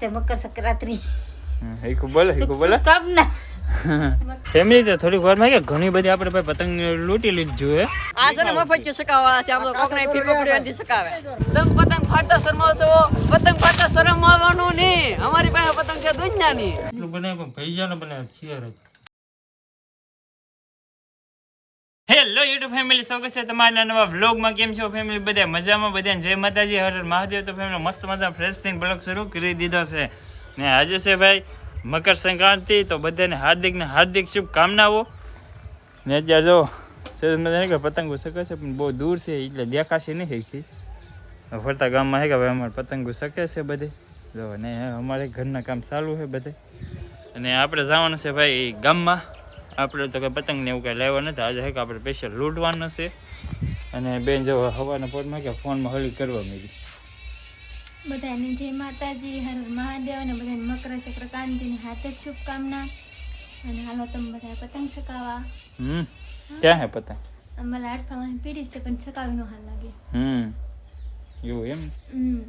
છે મકર સંક્રાંતિ. હેકુ બોલે હેકુ બોલે. શુભકામના ફેમિલી તો થોડીક વારમાં કે ઘણી બધી આપણે ભાઈ પતંગ લૂંટી લીધી જોઈએ આ છે ને મફત જો સકાવા છે આમ તો કોકને ફીરકો પડ્યો નથી સકાવે તમે પતંગ ફાટતા શરમાવશો પતંગ ફાટતા શરમાવવાનું નહીં. અમારી પાસે પતંગ છે દુનિયાની. એટલું બને પણ ભૈજાને બને શિયાર હેલો યુટ્યુબ ફેમિલી સ્વાગત છે તમારા નવા વ્લોગમાં કેમ છો ફેમિલી બધા મજામાં? બધાને જય માતાજી, હર મહાદેવ. તો ફેમિલી મસ્ત મજા ફ્રેશ થઈને બ્લોગ શરૂ કરી દીધો છે. ને આજે છે ભાઈ મકર સંક્રાંતિ, તો બધાને હાર્દિક ને હાર્દિક શુભકામનાઓ. ને અત્યારે જો પતંગો શકે છે, પણ બહુ દૂર છે, એટલે દેખાશે નહીં હેખી ફરતા ગામમાં હે ભાઈ અમારે પતંગો શકે છે બધે. જો, ને અમારે ઘરના કામ ચાલુ છે બધે. અને આપણે જવાનું છે ભાઈ ગામમાં. આપણે તો કંઈ પતંગ ને એવું કાંઈ લેવા નથી. આજે હે કે આપણે સ્પેશિયલ લૂંટવાનું છે. અને બેન જો હવાના પોટમાં કે ફોનમાં હળી કરવા માંડી. બધાને જય માતાજી હર મહાદેવ અને બધાને મકર સંક્રાંતિની હાર્દિક શુભકામના. અને હાલો તમે બધા પતંગ ચકાવવા હમ ક્યાં હે પતંગ? અમારા હાડકામાં પીડી છે પણ ચકાવી નો હાલ લાગે. હમ એવું એમ? હમ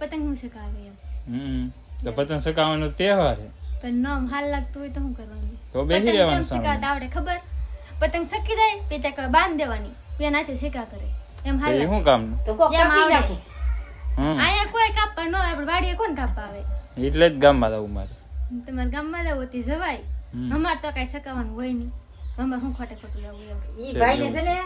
પતંગ હું ચકાવે એમ. હમ તો પતંગ ચકાવવાનો તહેવાર છે પણ નોમ હાલ લાગતું હોય તો શું કરવાનું? તો બેસી પતંગ રહેવાનું કેમ ચકાવતા આવડે ખબર? પતંગ સકી જાય બે ત્યાં બાંધ દેવાની. બે નાચે શીખા કરે. એમ હાલ એ લાગે. શું કામનું તો કોક જેમ કાપી આવડે. નાખે. હમ. અહીંયા કોઈ કાપવા ન આવે આપણે વાડીએ કોણ કાપવા આવે? એટલે જ ગામમાં જવું મારે. તમારા ગામમાં જવું જવાય. હમ. અમારે તો કઈ સકાવવાનું હોય નહીં. અમારે શું ખોટે ખોટું લેવું એમ. ઈ ભાઈને છે ને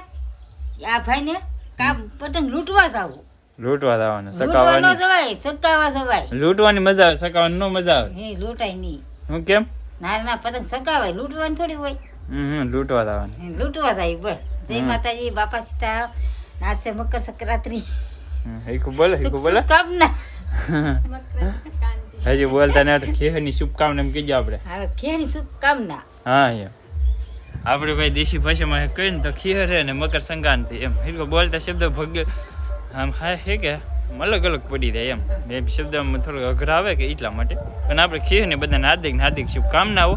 આ ભાઈને કામ પતંગ લૂંટવા જાવું. લૂંટવા જવાનું લૂંટવા ન જવાય સકાવા જવાય. લૂંટવાની મજા આવે સકાવાની ન મજા આવે. હે લૂંટાય નહીં. હું કેમ? ના ના પતંગ હોય લૂંટવાની થોડી હોય. હમ લૂંટવા જવાનું. લૂંટવા જાય બોલ. જય માતાજી બાપા સીતારામ નાસે મકર સંક્રાંતિ. હેકુ બોલે હેકુ બોલે? મકર હજી બોલતા ને ખેહની શુભકામના એમ કીધું આપણે. હા ખેહની શુભકામના. હા એમ આપણે ભાઈ દેશી ભાષામાં કહીએ ને તો ખીહર છે ને મકર સંક્રાંતિ એમ. હિરકો બોલતા શબ્દ ભગ. આમ હા હે કે? અલગ અલગ પડી જાય એમ. બે શબ્દમાં થોડુંક અઘરા આવે કે એટલા માટે. પણ આપણે ખીહ ને બધાને હાર્દિક ને હાર્દિક શુભકામનાઓ.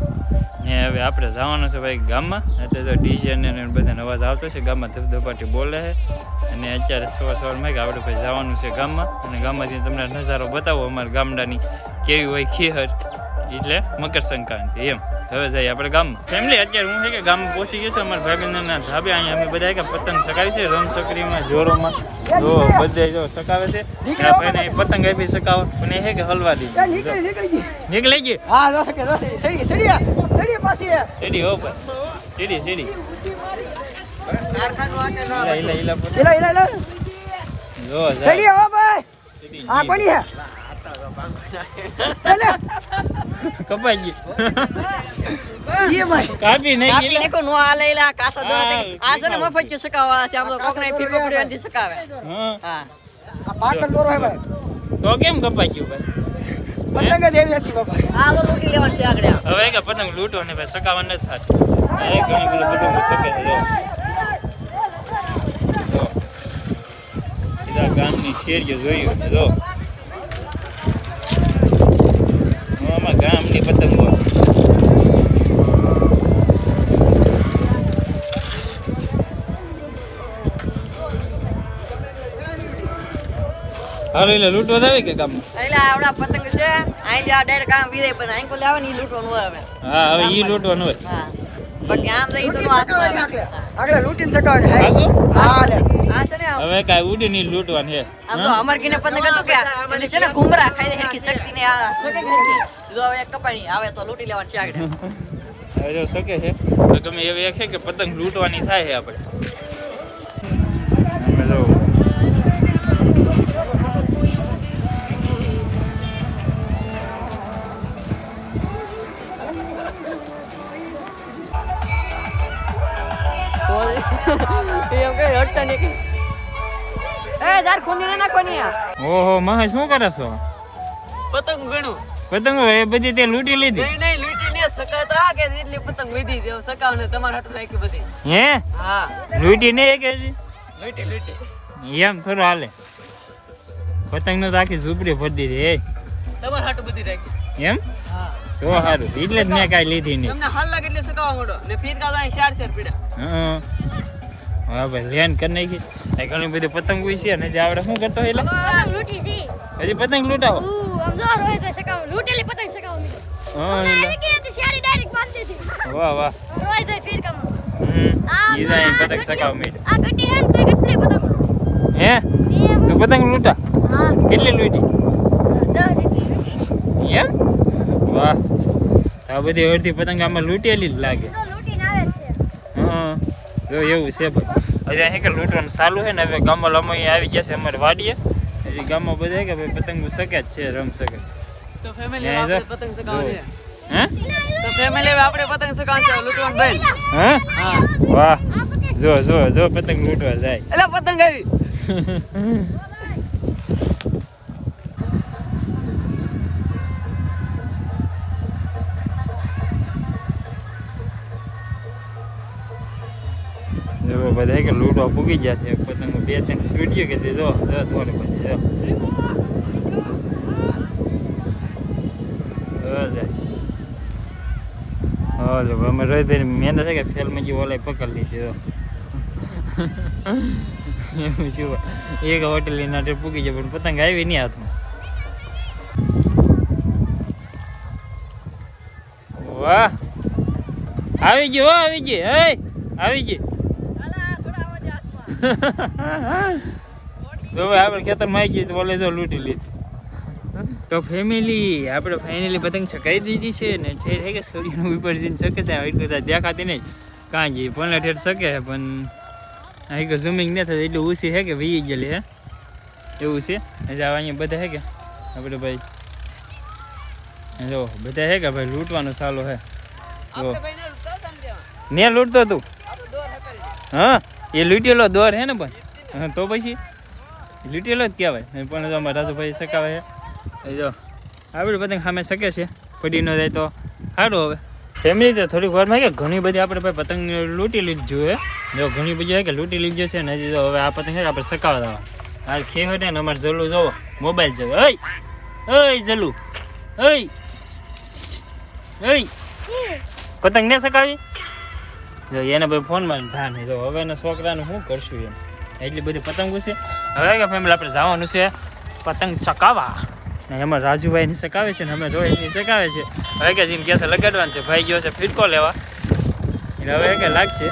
ને હવે આપણે જવાનું છે ભાઈ ગામમાં. અત્યારે તો ડીજે ને બધાને અવાજ આવતો છે. ગામમાં ધબધપાટી બોલે છે. અને અત્યારે સવાર સવારમાં કે આપણે ભાઈ જવાનું છે ગામમાં. અને ગામમાં જઈને તમને નજારો બતાવો અમારા ગામડાની કેવી હોય ખીહર એટલે મકર સંક્રાંતિ એમ. હવે જઈએ આપણે ગામમાં. ફેમિલી અત્યારે હું છે કે ગામમાં પહોંચી ગયો છે. અમારા ભાઈબંધના ધાબે અહીંયા અમે બધા કે પતંગ સકાવી છે. રમસકરીમાં જોરોમાં. જો બધે જો સકાવે છે. ત્યાં ભાઈને પતંગ આપી સકાવ અને એ કે હલવા દીધી નીકળી નીકળી ગઈ. હા જો શકે જો સડી સડી સડી પાછી સડી હો ભાઈ. સડી સીડી જો સડી હો ભાઈ. આ હા. કોની હે? કપાઈ ગઈ કાપી નહીં કાપી ગઈ નો આ લઈ લા કાસા દોરા આ છે ને મફત જો સકાવવા છે આમ તો કોકને ફીરકો પડ્યો નથી સકાવે. હા. હા. આ પાટલ દોરો હે ભાઈ. તો કેમ કપાઈ ગયું ભાઈ? પતંગ જ એવી હતી બાપા. આ તો લૂંટી લેવાનું છે આગળ હવે કે પતંગ લૂંટો ને ભાઈ સકાવા નથી થતું. અરે ઘણી બધી પતંગ જો. ગામની શેરીઓ જોયું જો હું ગામની પતંગો હાલો એટલે લૂંટવા જ કે કામ એટલે આવડા પતંગ છે અહીં જા ડાયરેક્ટ કામ વિદે પણ અહીં કોલે આવે ને ઈ લૂંટવાનું આવે હા હવે ઈ લૂંટવાનું હોય. હા. બાકી આમ તો ઈ તો હાથમાં આગળ લૂંટીને સકાવવાની હા હા લે. હવે કાઈ ઉડી ની લૂંટવાનું છે. આમ તો અમર કીને પતંગ હતું કે એટલે છે ને ઘુમરા ખાઈ દે હેરકી શક્તિ ને આ શકે જો હવે કપાણી આવે તો લૂંટી લેવાનું છે આગળ. હવે જો શકે છે. તો તમે એવી એક છે કે પતંગ લૂંટવાની થાય છે આપણે. એમ કઈ હટતા નહીં. એ જાર ખૂંદી ને નાખવાની આ ઓહો મહે શું કરે છો? પતંગ ગણું પતંગો એ બધી તે લૂંટી લીધી? નહીં નહીં લૂંટી ને સકાતા કે એટલી પતંગ વધી દેવ સકાવ ને તમારે હાટું નાખી બધી. હે? હા. લૂંટી નહીં કે હજી? લૂંટી લૂંટી. એમ થોડું હાલે. પતંગ નો તો આખી ઝૂંપડી ભરી દીધી એ તમારે હાટું બધી રાખી. એમ? હા. તો સારું એટલે જ મેં કઈ લીધી નહીં. તમને હાલ લાગે એટલે સકાવા મળો ને ફીર કા અહીં ચાર પીડા. હં. હા ભાઈ લેન કરી નાખી. આ ઘણી બધી પતંગ છે ને જે આપણે શું કરતો એટલે પતંગ લૂંટી હજી પતંગ લૂંટાવો? ઉ આમ જો રોય તો સકાવ લૂંટેલી પતંગ સકાવ હા એટલે ડાયરેક્ટ મારી દીધી વાહ વાહ. રોય તો ફીર કમ. હમ ઈ જાય પતંગ સકાવ આ ગટ્ટી હે તો કેટલી પતંગ હે? તો પતંગ લૂંટા? હા. કેટલી લૂંટી? દસ જેટલી લૂંટી. એમ? વાહ. આ બધી અડધી પતંગ આમાં લૂંટેલી જ લાગે. તો લૂંટીને આવે છે. હા. જો એવું છે હજી અહીં કે લૂંટવાનું ચાલુ છે ને હવે ગામમાં લમાઈ આવી ગયા છે અમારે વાડીએ. હજી ગામમાં બધા કે ભાઈ પતંગ શકે જ છે રમ શકે તો ફેમિલી આપણે પતંગ છે. હે? તો ફેમિલી આપણે પતંગ છે લૂંટવાનું ભાઈ. હા? હા. વાહ. જો જો જો પતંગ લૂંટવા જાય. એલા પતંગ આવી. કે પૂગી ગયા પતંગ બે ત્રણ તૂટ્યો કે જો જો થોડે પછી જો. જો જાય. હા, જો અમે રહી તેની મહેનત કે ફેલમાં જે ઓલા પકડી લીધી એવું શું એક હોટેલ ના પૂગી જાય, પણ પતંગ આવી નહીં હાથમાં. વાહ! આવી ગયો આવી ગઈ, હે? આવી ગઈ. તો ભાઈ આપણે ખેતરમાં આવી ગઈ તો બોલે જો લૂંટી લીધી. તો ફેમિલી આપણે ફાઇનલી પતંગ ચકાઈ દીધી છે ને ઠેર હે કે સૂર્યનું ઉપર જઈને શકે છે આવી કરતા દેખાતી નહીં. કાં જી પણ ઠેર શકે પણ અહીં કે ઝૂમિંગ ન થાય એટલું ઓછી હે કે વી ગયેલી હે. એવું છે? આ અહીંયા બધા હે કે? આપણે ભાઈ જો બધા હે કે ભાઈ લૂંટવાનું ચાલુ હે. મેં લૂંટતા તું. હા? એ લૂંટેલો દોર હે ને પણ? તો પછી? લૂંટેલો જ કહેવાય. પણ જો અમારા રાજુભાઈ સકાવે છે જો આપણે પતંગ સામે શકે છે. પડી ન જાય તો સારું હવે. ફેમિલી તો થોડીક વારમાં કે ઘણી બધી આપણે ભાઈ પતંગ લૂંટી લીધી જોઈએ જો ઘણી બધી હોય કે લૂંટી લીધી છે ને હજી હવે આ પતંગ છે આપણે સકાવા દેવા. આ ખેવ ને અમારે જલું જવો. મોબાઈલ જોવો. ઓય ઓય જલું ઓય ઓય પતંગ ને સકાવી એને ભાઈ ફોનમાં ભાન જો હવે એના છોકરાનું શું કરશું એમ? એટલી બધી પતંગો છે. હવે કે ફેમિલી આપણે જવાનું છે પતંગ ચકાવવા ને એમાં રાજુભાઈની ચકાવે છે ને અમે રોહિતની ચકાવે છે. હવે કે જીને કહેશે લગાડવાનું છે. ભાઈ ગયો છે ફિટકો લેવા. એટલે હવે કે લાગશે.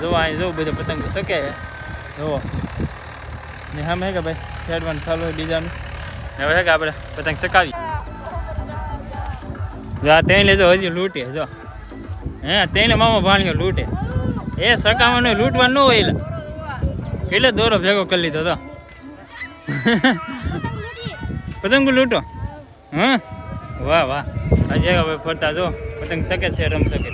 જો અહીં જો બધું પતંગો શકે જુઓ ને સામે કે ભાઈ? ખેડવાનું ચાલુ હોય બીજાનું. હવે કે આપણે પતંગ ચકાવી જો આ તેને લેજો, હજી લૂંટીએ, જો. હે, તેને મામા ભાણ્યો લૂંટે. એ સકાવાનો લૂંટવાનું ન હોય એટલે. દોરો ભેગો કરી લીધો તો. પતંગ લૂંટો. હા? વાહ વાહ. હજે હવે ફરતા જો, પતંગ શકે છે, રમ શકે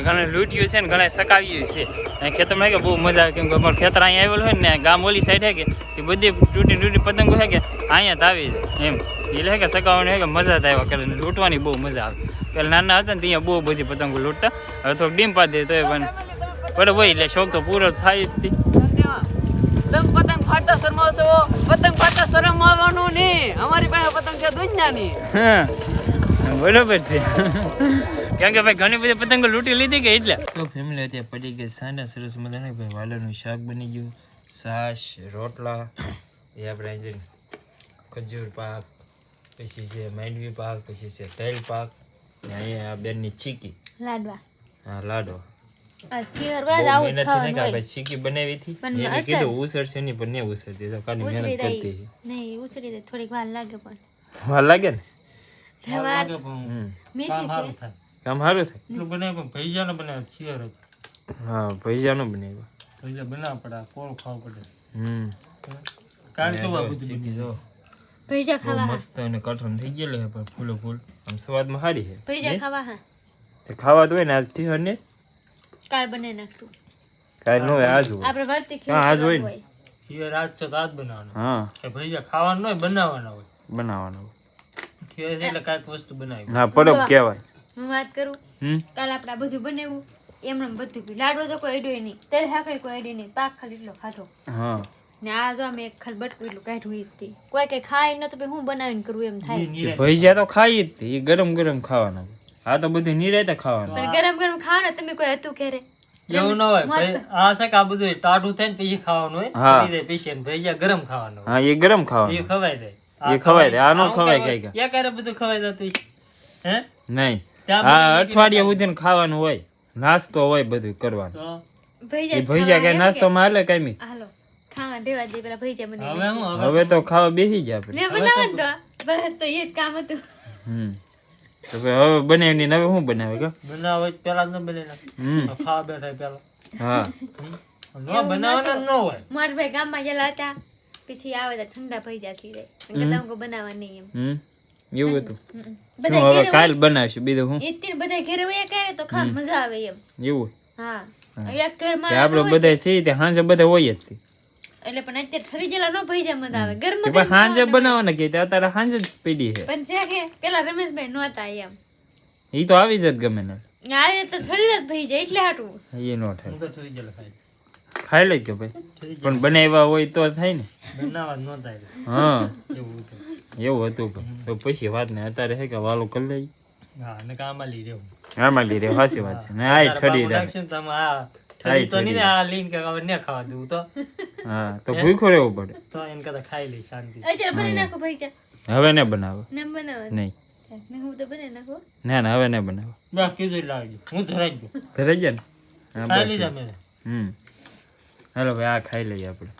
ઘણા લૂંટ્યું છે ને ઘણા સકાવ્યું છે. અને ખેતરમાં કે બહુ મજા આવે, કેમ કે અમારું ખેતર અહીંયા આવેલું હોય ને ગામ ઓલી સાઈડ હે કે, એ બધી તૂટી તૂટી પતંગો હે કે, અહીંયા જ આવી જાય, એમ. એટલે હે કે સકાવવાની હે કે મજા જ આવ્યા કરે લૂંટવાની બહુ મજા આવે. પેલા નાના હતા ને ત્યાં બહુ બધી પતંગો લૂંટતા. હવે થોડુંક ડીમ પાડી દે તો એ પણ બરાબર હોય એટલે શોખ તો પૂરો થાય જ. પતંગ ફાટતા શરમાવશો? પતંગ ફાટતા શરમાવવાનું નહીં. અમારી પાસે પતંગ છે દુનિયાની. હા બરોબર છે. કેમ કે ભાઈ ઘણી બધી પતંગો લૂંટી લીધી કે એટલે? તો ફેમિલી અત્યારે પડી ગઈ સાંડા સરસ મજાના. ભાઈ વાલરનું શાક બની ગયું. છાશ રોટલા એ આપણે ખજૂર પાક પછી છે માંડવી પાક પછી છે તેલ પાક. ને અહીંયા બેનની ચીકી. લાડવા. હા લાડો આજથી હરવા જ આવું મહેનત જ થી ખાવાનું હોય. ચીકી બનાવી હતી. એને કીધું ઉસળશે નહીં પણ નહીં ઉસળતી તો કાની મહેનત કરતી નહીં ઉછળી રહી. થોડીક વાર લાગે પણ. વાર લાગે ને? સવાર મીઠી છે. કામ સારું થાય? એટલું પણ ભૈજાનો બનાવે શિયર હા ભૈજાનો બનાવ્યો. ભૈજા બનાવવા પડે કોળ ખાવ પડે. હમ. બધું જો. ભૈજા બહુ ખાવા મસ્ત અને કઠણ થઈ ગયેલો હે પણ ફૂલો ફૂલ. આમ સ્વાદમાં સારી છે. ભૈજા ખાવા હા. તે ખાવા તો હોય ને આજથી ઠીહર ને? કાલ બને નાખશું. કાલ નો હોય આજ હોય. આપણે વળતી હા, આજ હોય ને. ખીર આજ તો આજ બનાવવાનો. હા. કે ભૈજા ખાવાનું હોય બનાવવાના હોય. બનાવવાનું ખીર એટલે કાંઈક વસ્તુ બનાવી. હા પરબ કહેવાય. હું વાત કરું? હમ? કાલ આપણે બધું બનાવ્યું. એમને એમ બધું લાડવો તો કોઈ અડ્યો નહીં. તેલ હાકડી કોઈ અડી નહીં. પાક ખાલી એટલો ખાધો. હા. ને આ જો અમે એક ખાલી એટલું કાઢ્યું હતી કોઈ કઈ ખાય ન તો પછી હું બનાવીને કરું એમ થાય. ભજીયા તો ખાઈ જ એ ગરમ ગરમ ખાવાના. આ તો બધું નિરાયતે ખાવાનું. પણ ગરમ ગરમ ખાવ તમે કોઈ હતું ઘરે? એવું ન હોય આ છે કે આ બધું ટાઢું થાય ને પછી ખાવાનું હોય પછી અને ગરમ ખાવાનું હા એ ગરમ એ ખવાય જાય એ ખવાય જાય. આનો ખવાય કઈ કઈ એ ક્યારે બધું ખવાય જતું હે? નહીં. હા અઠવાડિયા સુધી ખાવાનું હોય નાસ્તો હોય બધું કરવાનું. તો? ભૈજા એ ભૈજા કઈ નાસ્તોમાં હાલે કાંઈ? હાલો. ખાવા દેવા દે પેલા ભૈજા મને હવે હું હવે તો ખાવા બેસી જાય આપણે. મેં બનાવન તો બસ તો એ જ કામ હતું. હમ. તો ભાઈ હવે બનાવીને હવે શું બનાવે કે? બનાવે પેલા જ ન બને હમ. ખાવા બેઠા પેલા. હા. ન બનાવવાના જ ન હોય. મારા ભાઈ ગામમાં ગયેલા હતા. પછી આવે તો ઠંડા ભૈજા થઈ જાય કદાચ હું બનાવવા નહીં એમ. એવું હતું. બધા હવે કાલ બનાવીશું. બીજું હું? બધા ઘરે હોય કરે તો ખાવા મજા આવે એમ. એવું? હા. એક ઘરમાં આપણે બધા છીએ તે બધા હોય જ. એટલે પણ અત્યારે ઠરી ગયેલા નો પૈસા મત આવે. ગરમ ભાઈ સાંજે બનાવવાના કે અત્યારે સાંજે જ પડી છે પણ છે કે પેલા રમેશભાઈ નહોતા એમ. ઈ તો આવી જત ગમે ને. આવે તો ઠરી જ ભઈ જાય એટલે હાટું. એ નો થાય. તો ઠરી ગયેલા ખાઈ. ખાઈ લે કે ભાઈ પણ બનાવ્યા હોય તો થાય ને. બનાવવા નો થાય. હા. એવું હતું. એવું હતું પણ. તો પછી વાત ને અત્યારે હે કે વાલો કરી લઈ. હા ને કામ લઈ રહેવું આમાં લઈ રે હાસી વાત છે. ને આ ઠરી જાય ઠરી તો નહીં ને આ લઈને કે હવે ન ખાવા દઉં તો. હા તો ભૂખો રહેવું પડે. તો એને કદા ખાઈ લઈ શાંતિ. અત્યારે બની નાખો ભૈજા હવે ને બનાવો. ને બનાવો. નહીં. હું તો બને નાખો. ના ના હવે ને બનાવો. બસ કીધું લાવજો હું ધરાઈ ગયો. ધરાઈ ગયા ને? હા બસ. હમ. હાલો ભાઈ આ ખાઈ લઈએ આપણે.